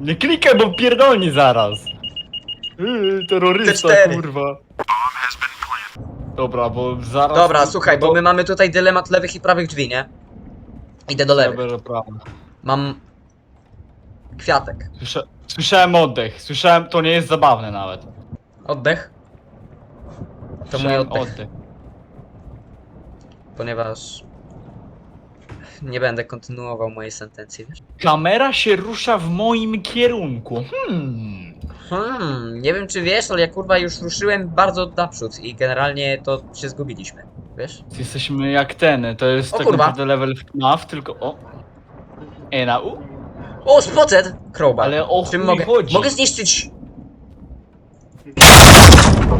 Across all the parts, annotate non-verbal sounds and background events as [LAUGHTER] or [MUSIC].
Nie klikaj, bo pierdolni zaraz. Yy, terrorysta, T4. kurwa. Dobra, bo zaraz... Dobra, słuchaj, bo my mamy tutaj dylemat lewych i prawych drzwi, nie? Idę do lewych. Dobra, prawda. Mam... Kwiatek. Słysza... Słyszałem oddech, słyszałem, to nie jest zabawne nawet. Oddech? To mój Słyszałem oddech, ponieważ... Nie będę kontynuował mojej sentencji, wiesz? Kamera się rusza w moim kierunku. Hmm. Hmm, nie wiem czy wiesz, ale ja kurwa już ruszyłem bardzo naprzód i generalnie to się zgubiliśmy, wiesz? Jesteśmy jak ten, to jest O tak kurwa. naprawdę level FNAF, tylko o. E na u? O, spotted! Crowbar. Ale o chuj mogę? chodzi? Mogę zniszczyć...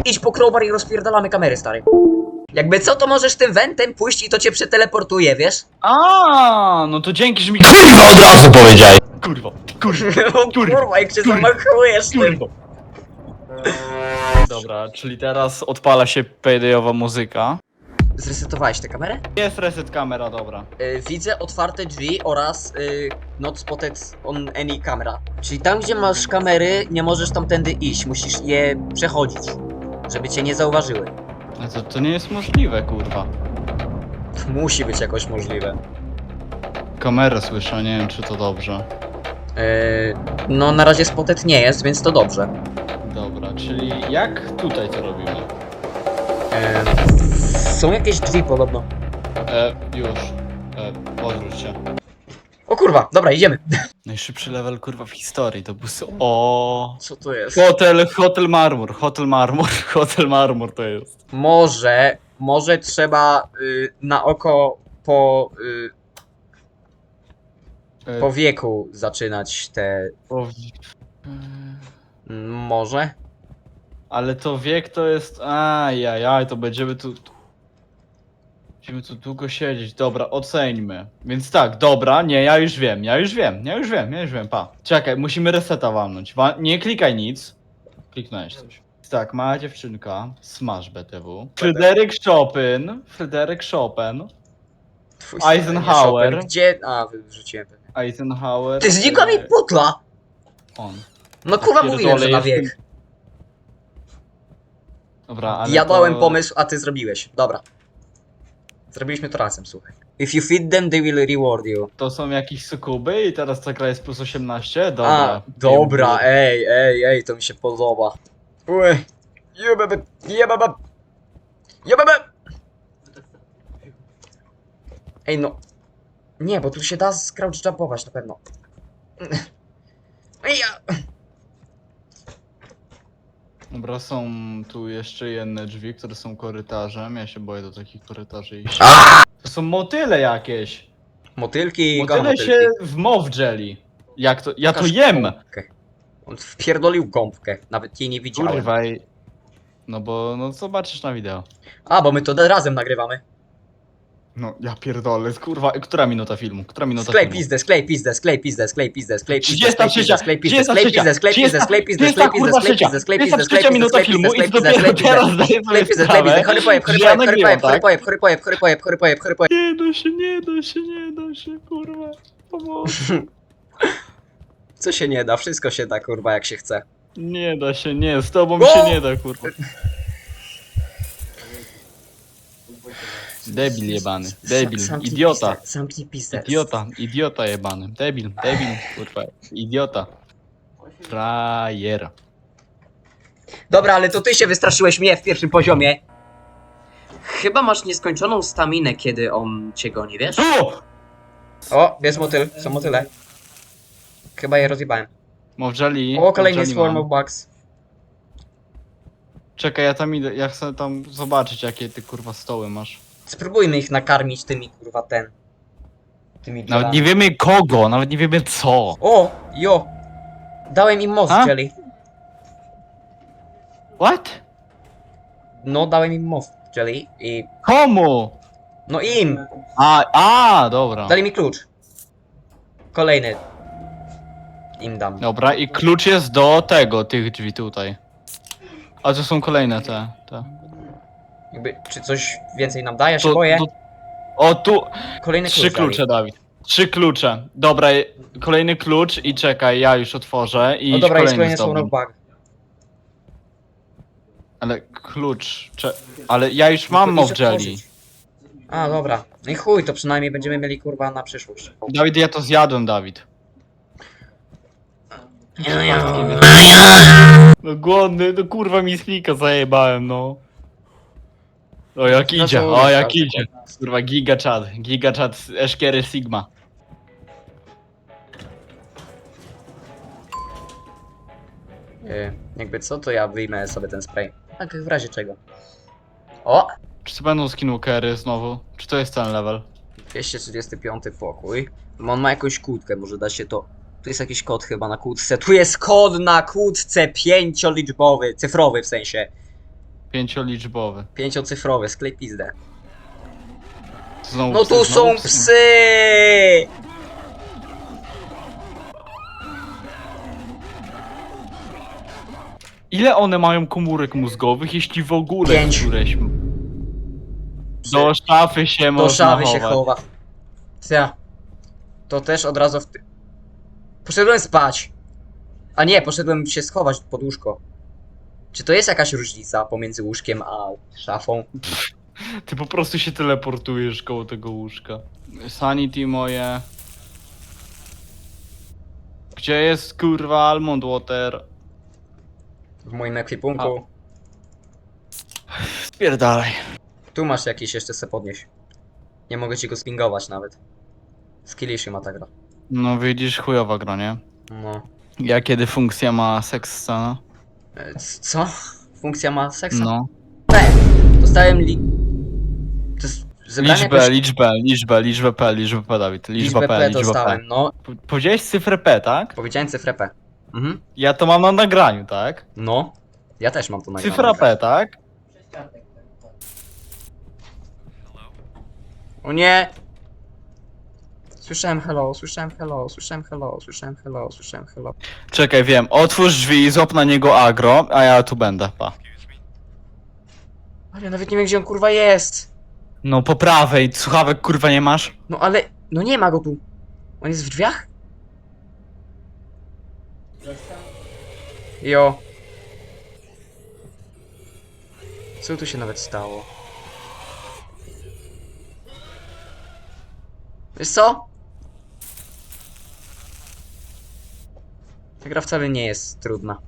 Idź po crowbar i rozpierdalamy kamery, stary. Jakby co, to możesz tym wentem pójść i to cię przeteleportuje, wiesz? A, no to dzięki, że mi Kurwa od razu powiedziałeś! kurwa, kurwa, [LAUGHS] O Kurwa. kurwa, jak cię zamachujesz tym. kurwa. Dobra, czyli teraz odpala się paydayowa muzyka. Zresetowałeś tę kamerę? Jest reset kamera, dobra. Y, widzę otwarte drzwi oraz y, not spotted on any camera. Czyli tam, gdzie masz kamery, nie możesz tamtędy iść, musisz je przechodzić, żeby cię nie zauważyły. No to, to nie jest możliwe, kurwa. Musi być jakoś możliwe. Kamerę słyszę, nie wiem czy to dobrze. Y, no, na razie spotted nie jest, więc to dobrze. Dobra, czyli jak tutaj to robimy? Y, są jakieś drzwi podobno. E, już. E, odwróć się. Kurwa, dobra, idziemy. Najszybszy level kurwa w historii, to był... so- O. Co to jest? Hotel, hotel marmur, hotel marmur, [LAUGHS] hotel marmur to jest. Może, może trzeba y, na oko po, y, E, po wieku zaczynać te... po- Może? Ale to wiek to jest... Ajajaj, to będziemy tu... tu- Będziemy tu długo siedzieć. Dobra, oceńmy. Więc tak, dobra, nie, ja już wiem, ja już wiem, ja już wiem, ja już wiem, pa. Czekaj, musimy reseta walnąć. Wa nie klikaj nic. Kliknąłeś coś. Tak, mała dziewczynka, smash BTW. Fryderyk Chopin, Fryderyk Chopin, Twój Eisenhower. stary Gdzie? A, wyrzuciłem pewnie. Eisenhower. Ty znikła mi e, putla! On. No kurwa Pierdolę, mówiłem, że na jestem- wiek. Dobra, ale Ja dałem to... pomysł, a ty zrobiłeś. Dobra. Zrobiliśmy to razem, słuchaj. If you feed them, they will reward you. To są jakieś sukuby i teraz ta gra jest plus 18? Dobra. A, dobra, ej, ej, ej, to mi się podoba. Ue. Jebebe, jebebe. Jebebe. Ej, no. Nie, bo tu się da scrouch jumpować na pewno. [LAUGHS] Ej, ja. Dobra, są tu jeszcze jedne drzwi, które są korytarzem. Ja się boję do takich korytarzy iść. To są motyle jakieś. Motylki, kocham Motyle motylki. się w mow jelly. Jak to? Ja to Pokaż jem! gąbkę. On wpierdolił gąbkę, nawet jej nie widziałem. Kurwa i... No bo, no zobaczysz na wideo. A, bo my to razem nagrywamy. No, ja pierdolę, kurwa, która minuta filmu? Która minuta Sklej filmu? pizdę, sklej pizdę, sklej pizdę, sklej pizdę, sklej pizdę, sklej 33, pizdę, sklej pizdę, 33, sklej pizdę, sklej pizdę, sklej pizdę, 30, sklej pizdę, sklej pizdę, sklej pizdę, 33 sklej pizdę, sklej pizdę, sklej pizdę, sklej pizdę, sklej pizdę, sklej pizdę, chory pojeb, chory pojeb, chory pojeb, chory tak? pojeb, chory pojeb, chory pojeb, chory pojeb, chory pojeb. Nie da się, nie da się, nie da się, kurwa. Pomocy. Co się nie da, wszystko się da, kurwa, jak się chce. Nie da się, nie, z tobą O! się nie da, kurwa. Debil jebany, debil, Zamknij idiota, pizdę, Zamknij pizdę. idiota, idiota jebany, debil, debil, kurwa, idiota. Frajer. Dobra, ale to ty się wystraszyłeś mnie w pierwszym poziomie. Chyba masz nieskończoną staminę, kiedy on cię goni, wiesz? O! O, jest motyl, są motyle. Chyba je rozjebałem. Mowżali, O, kolejny mowżali swarm mam. of bugs. Czekaj, ja tam idę, ja chcę tam zobaczyć jakie ty kurwa stoły masz. Spróbujmy ich nakarmić tymi, kurwa, ten. Tymi Nawet nie wiemy kogo, nawet nie wiemy co. O, jo! Dałem im most A? jelly. What? No, dałem im most jelly i... Komu? No im! A, a, dobra. Dali mi klucz. Kolejny. Im dam. Dobra, i klucz jest do tego, tych drzwi tutaj. A to są kolejne te. te. Jakby, czy coś więcej nam daje? Ja się boję. o, tu Kolejny trzy dali. klucze, Dawid. Trzy klucze. Dobra, kolejny klucz i czekaj, ja już otworzę i No dobra, jest kolejny kolejny zdobędę. słowo bug. Ale klucz, cze... ale ja już mam No mow idź jelly. otworzyć. A, dobra. No i chuj, to przynajmniej będziemy mieli kurwa na przyszłość. Dawid, ja to zjadłem, Dawid. No głodny, no kurwa mi slika zajebałem, no. O jak idzie, o jak idzie. Kurwa giga chat, giga chat Eszkiery Sigma. Yy, jakby co, to ja wyjmę sobie ten spray. Tak, w razie czego. O! Czy to będą skinwalkery znowu? Czy to jest ten level? 235 pokój. On ma jakąś kłódkę, może da się to... Tu jest jakiś kod chyba na kłódce. Tu jest kod na kłódce pięcioliczbowy, cyfrowy w sensie. Pięcioliczbowy. Pięciocyfrowy, sklej pizdę. Znowu No psy, tu znowu są psy! Ile one mają komórek mózgowych, jeśli w ogóle Pięć. któreś... Do szafy się Do można szafy się chować. chowa. Ja. To też od razu w ty... Poszedłem spać. A nie, poszedłem się schować pod łóżko. Czy to jest jakaś różnica pomiędzy łóżkiem a szafą? Ty po prostu się teleportujesz koło tego łóżka. Sanity moje. Gdzie jest kurwa Almond Water? W moim ekwipunku. Spierdalaj. Tu masz jakiś jeszcze se podnieść. Nie mogę ci go spingować nawet. Skillishi ma ta gra. No widzisz, chujowa gra, nie? No. Ja kiedy funkcja ma seks scena? E, Co? Funkcja ma seksa? No. P. Dostałem li... To jest zebranie Liczbę, jakoś- liczbę, liczbę, liczbę P, liczbę P, Dawid. Liczba P, P liczba P. dostałem, no. Po- Powiedziałeś cyfrę P, tak? Powiedziałem cyfrę P. Mhm. Ja to mam na nagraniu, tak? No. Ja też mam to nagrane. Cyfra P, tak? O nie! Słyszałem hello, słyszałem hello, słyszałem hello, słyszałem hello, słyszałem hello. Czekaj, wiem. Otwórz drzwi, złap na niego agro, a ja tu będę, pa. Ale ja nawet nie wiem gdzie on kurwa jest. No po prawej, słuchawek kurwa nie masz? No ale, no nie ma go tu. On jest w drzwiach? Jo. Co tu się nawet stało? Wiesz co? Ta gra wcale nie jest trudna.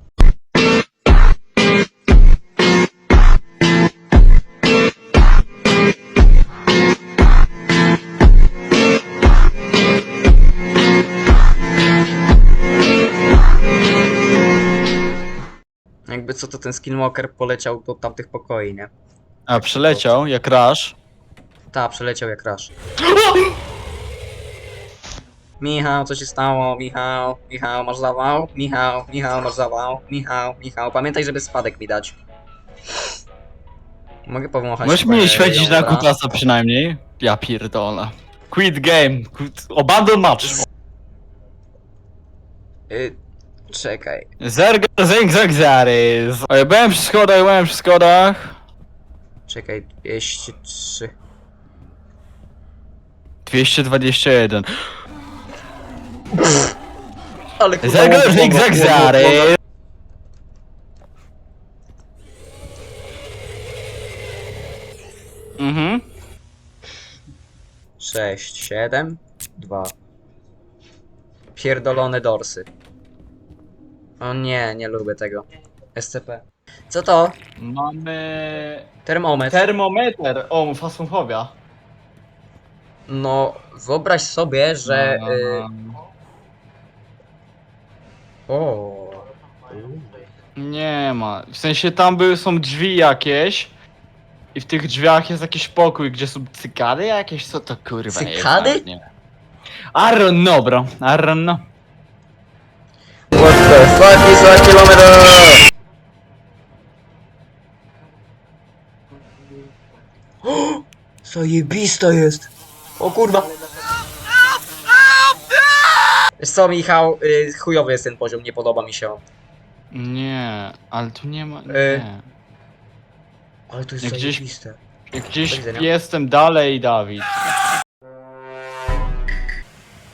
Jakby co to ten skinwalker poleciał do tamtych pokoi, nie? A, przyleciał, jak Rush. Ta, przeleciał jak rasz. [LAUGHS] Michał, co się stało? Michał, Michał, masz zawał? Michał, Michał, masz zawał? Michał, Michał, pamiętaj, żeby spadek mi dać. Mogę powąchać Możesz mnie świecić na jądra? kutasa przynajmniej? Ja pierdolę. Quit game. Quit... Abandon match. Y, czekaj. Zerga, zeng, zeng, zarys. O, ja byłem przy schodach, byłem przy schodach. Czekaj, 203. 221. Ale kurwa, łomot. zarys. Mhm. 6, 7, 2. Pierdolone dorsy. O nie, nie lubię tego. SCP. Co to? Mamy... Termometr. Termometer. O, fasmofobia. No, wyobraź sobie, że. No, Y... no, O. no. Nie ma. W sensie tam były, są drzwi jakieś. I w tych drzwiach jest jakiś pokój, gdzie są cykady jakieś? Co to kurwa nie Cykady? jest? Nie. I don't know, bro. I don't know. What the fuck is a kilometer? [GASPS] Zajebista jest! O kurwa! Wiesz co, Michał, y, chujowy jest ten poziom, nie podoba mi się on. Nie, ale tu nie ma. Y. Nie. Ale to jest Jak gdzieś- zajebiste. Gdzieś widzenia. jestem dalej, Dawid.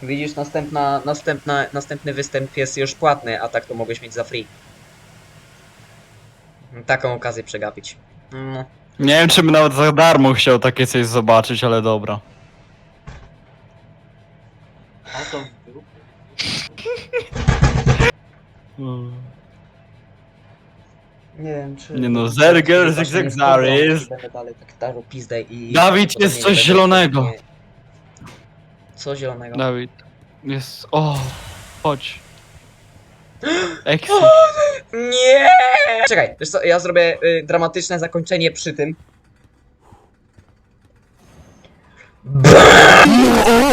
Widzisz, następna, następna, następny występ jest już płatny, a tak to mogłeś mieć za free. Taką okazję przegapić. No. Nie wiem, czy bym nawet za darmo chciał takie coś zobaczyć, ale dobra. A to. [LAUGHS] Nie wiem, czy... Nie no, Zerger, wchodzą, Będę dalej tak darł pizdę i... Dawid, jest coś zielonego. Co zielonego? Dawid, jest... O, chodź. [GASPS] Exit. Nie! Czekaj, wiesz co, ja zrobię y, dramatyczne zakończenie przy tym. BAM!